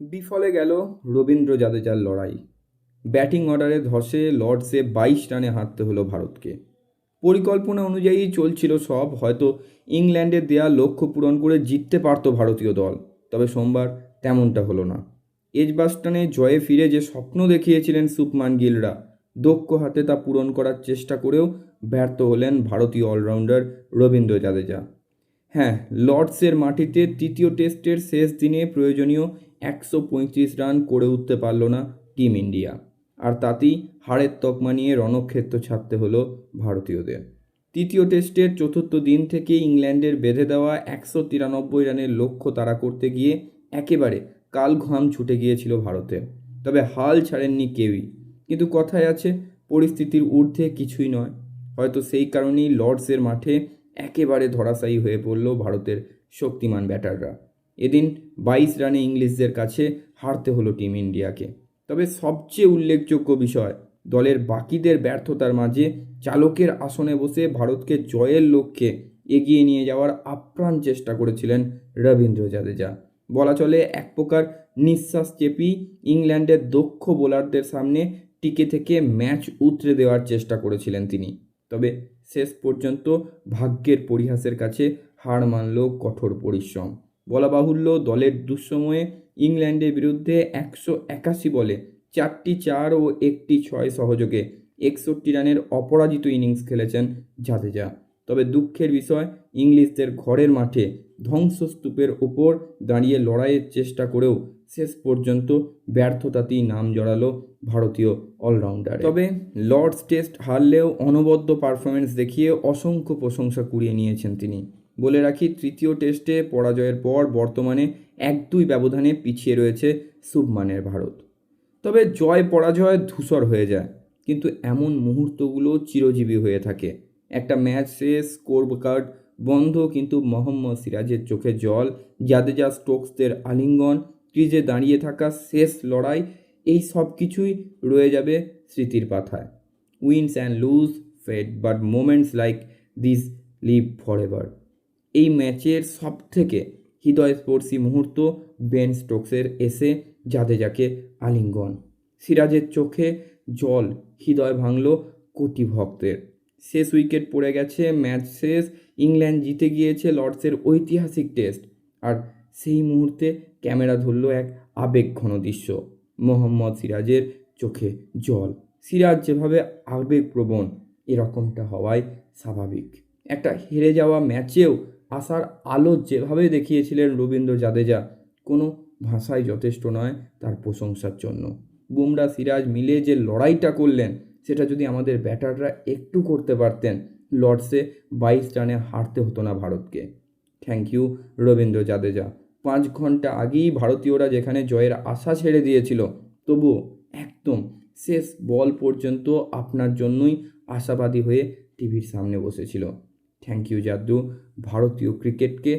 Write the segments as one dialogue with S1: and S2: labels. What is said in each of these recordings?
S1: বিফলে গেল রবীন্দ্র জাদেজার লড়াই। ব্যাটিং অর্ডারে ধসে লর্ডসে বাইশ রানে হারতে হলো ভারতকে। পরিকল্পনা অনুযায়ী চলছিল সব, হয়তো ইংল্যান্ডের দেয়া লক্ষ্য পূরণ করে জিততে পারত ভারতীয় দল, তবে সোমবার তেমনটা হলো না। এজবাস্টানে জয়ে ফিরে যে স্বপ্ন দেখিয়েছিলেন সুপমান গিলরা, দক্ষ হাতে তা পূরণ করার চেষ্টা করেও ব্যর্থ হলেন ভারতীয় অলরাউন্ডার রবীন্দ্র জাদেজা। হ্যাঁ লর্ডসের মাটিতে তৃতীয় টেস্টের শেষ দিনে প্রয়োজনীয় একশো পঁয়ত্রিশ রান করে উঠতে পারল না টিম ইন্ডিয়া। আর তাতেই হারের তকমা নিয়ে রণক্ষেত্র ছাড়তে হলো ভারতীয়দের। তৃতীয় টেস্টের চতুর্থ দিন থেকে ইংল্যান্ডের বেঁধে দেওয়া একশো তিরানব্বই রানের লক্ষ্য তাড়া করতে গিয়ে একেবারে কাল ঘাম ছুটে গিয়েছিল ভারতে। তবে হাল ছাড়েননি কেউই। কিন্তু কথায় আছে, পরিস্থিতির ঊর্ধ্বে কিছুই নয়। হয়তো সেই কারণেই লর্ডসের মাঠে একেবারে ধরাশায়ী হয়ে পড়ল ভারতের শক্তিমান ব্যাটাররা। এদিন বাইশ রানে ইংলিশদের কাছে হারতে হলো টিম ইন্ডিয়াকে। তবে সবচেয়ে উল্লেখযোগ্য বিষয়, দলের বাকিদের ব্যর্থতার মাঝে চালকের আসনে বসে ভারতকে জয়ের লক্ষ্যে এগিয়ে নিয়ে যাওয়ার আপ্রাণ চেষ্টা করেছিলেন রবীন্দ্র জাদেজা। বলা চলে, এক প্রকার নিঃশ্বাস চেপি ইংল্যান্ডের দক্ষ বোলারদের সামনে টিকে থেকে ম্যাচ উতরে দেওয়ার চেষ্টা করেছিলেন তিনি। তবে শেষ পর্যন্ত ভাগ্যের পরিহাসের কাছে হার মানল কঠোর পরিশ্রম। বলা বাহুল্য দলের দুঃসময়ে ইংল্যান্ডের বিরুদ্ধে একশো একাশি বলে চারটি চার ও একটি ছয় সহযোগে একষট্টি রানের অপরাজিত ইনিংস খেলেছেন জাদেজা। তবে দুঃখের বিষয়, ইংলিশদের ঘরের মাঠে ধ্বংসস্তূপের ওপর দাঁড়িয়ে লড়াইয়ের চেষ্টা করেও শেষ পর্যন্ত ব্যর্থতাতেই নাম জড়ালো ভারতীয় অলরাউন্ডার। তবে লর্ডস টেস্ট হারলেও অনবদ্য পারফরমেন্স দেখিয়ে অসংখ্য প্রশংসা কুড়িয়ে নিয়েছেন তিনি। বলে রাখি, তৃতীয় টেস্টে পরাজয়ের পর বর্তমানে এক দুই ব্যবধানে পিছিয়ে রয়েছে শুভমানের ভারত। তবে জয় পরাজয় ধূসর হয়ে যায়, কিন্তু এমন মুহূর্তগুলো চিরজীবী হয়ে থাকে। একটা ম্যাচ শেষ স্কোর কার্ড বন্ধ, কিন্তু মোহাম্মদ সিরাজের চোখে জল, জাদেজা স্টোকসদের আলিঙ্গন, ক্রিজে দাঁড়িয়ে থাকা শেষ লড়াই, এই সব কিছুই রয়ে যাবে স্মৃতির পাথায় wins and lose fade but moments like this live forever এই ম্যাচের সব থেকে হৃদয়স্পর্শী মুহূর্ত বেন স্টোকসের এসে জাদেজাকে আলিঙ্গন। সিরাজের চোখে জল, হৃদয় ভাঙল কোটি ভক্তের। শেষ উইকেট পড়ে গেছে, ম্যাচ শেষ, ইংল্যান্ড জিতে গিয়েছে লর্ডসের ঐতিহাসিক টেস্ট। আর সেই মুহূর্তে ক্যামেরা ধরল এক আবেগঘন দৃশ্য, মোহাম্মদ সিরাজের চোখে জল। সিরাজ যেভাবে আবেগপ্রবণ, এরকমটা হওয়াই স্বাভাবিক। একটা হেরে যাওয়া ম্যাচেও আসার আলো যেভাবে দেখিয়েছিলেন রবীন্দ্র জাদেজা, কোনো ভাষাই যথেষ্ট নয় তার প্রশংসার জন্য। বুমরা, সিরাজ মিলে যে লড়াইটা করলেন, সেটা যদি আমাদের ব্যাটাররা একটু করতে পারতেন, লর্ডসে বাইশ রানে হারতে হতো না ভারতকে। Thank you, Ravindra Jadeja. পাঁচ ঘণ্টা আগেই ভারতীয়রা যেখানে জয়ের আশা ছেড়ে দিয়েছিল, তবুও একদম শেষ বল পর্যন্ত আপনার জন্যই আশাবাদী হয়ে টিভির সামনে বসেছিল। থ্যাংক ইউ জাদু। ভারতীয় ক্রিকেটকে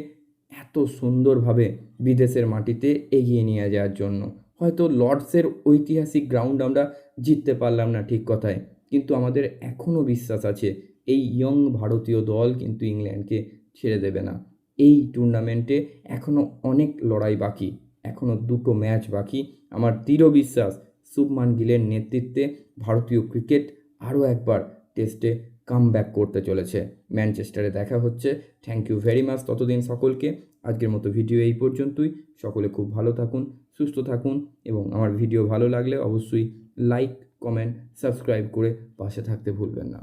S1: এত সুন্দরভাবে বিদেশের মাটিতে এগিয়ে নিয়ে যাওয়ার জন্য। হয়তো লর্ডসের ঐতিহাসিক গ্রাউন্ড আমরা জিততে পারলাম না ঠিক কথায়, কিন্তু আমাদের এখনও বিশ্বাস আছে, এই ইয়ং ভারতীয় দল কিন্তু ইংল্যান্ডকে ছেড়ে দেবে না। এই টুর্নামেন্টে এখনও অনেক লড়াই বাকি এখনও দুটো ম্যাচ বাকি। আমার দৃঢ় বিশ্বাস, শুভমান গিলের নেতৃত্বে ভারতীয় ক্রিকেট আরও একবার টেস্টে কাম ব্যাক করতে চলেছে। ম্যানচেস্টারে দেখা হচ্ছে। থ্যাংক ইউ ভেরি মাচ ততদিন সকলকে। আজকের মতো ভিডিও এই পর্যন্তই। সকলে খুব ভালো থাকুন, সুস্থ থাকুন এবং আমার ভিডিও ভালো লাগলে অবশ্যই লাইক কমেন্ট সাবস্ক্রাইব করে পাশে থাকতে ভুলবেন না।